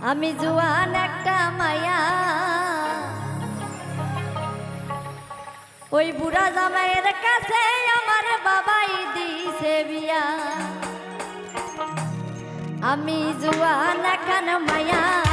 আমি জুয়ান একটা মায়া। ওই বুড়া জামাইয়ের কাছে আমার বাবাই দিছে বিয়া। আমি জুয়ান এখন মায়া।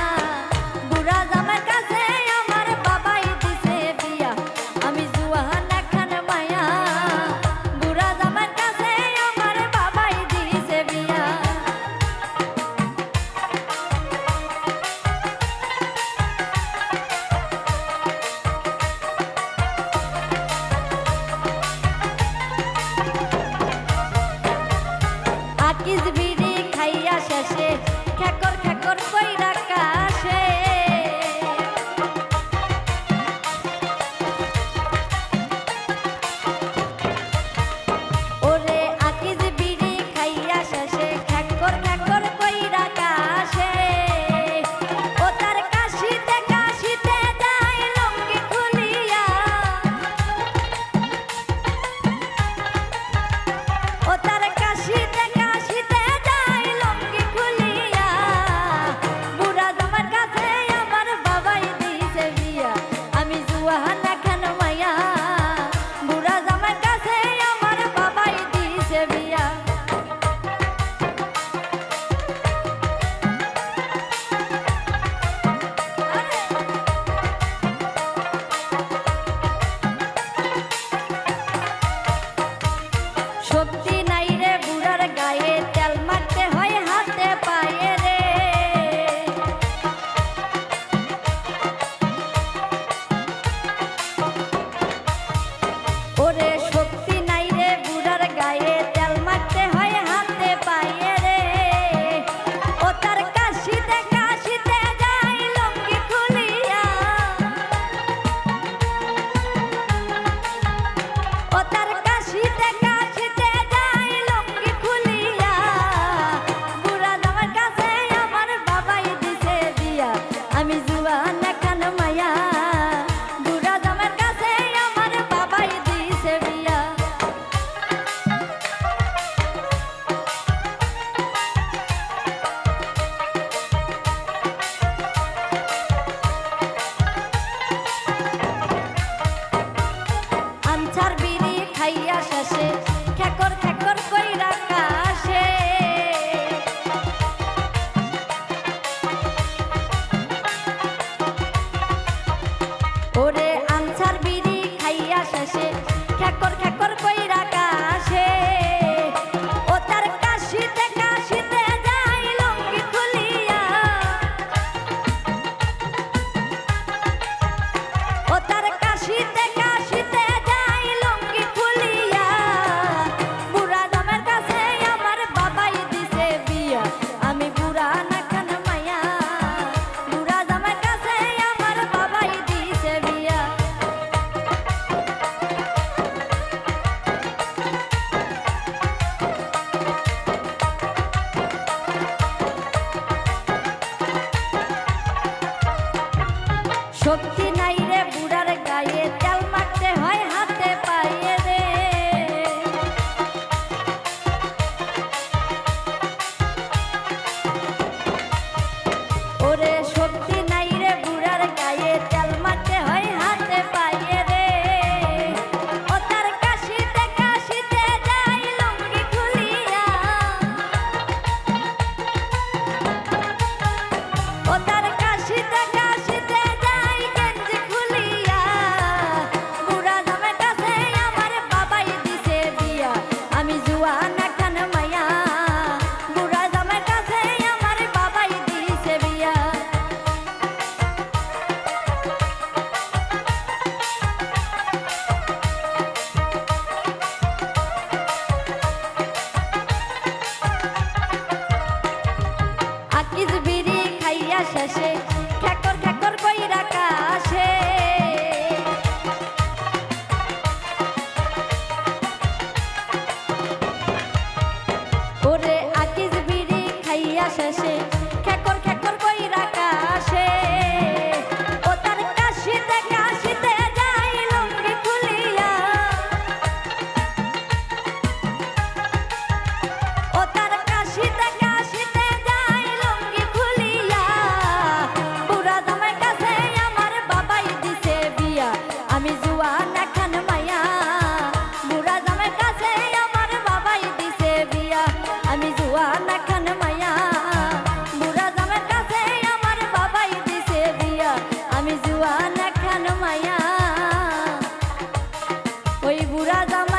is Jorge. Okay. শেষে ত্রিপুরা জামা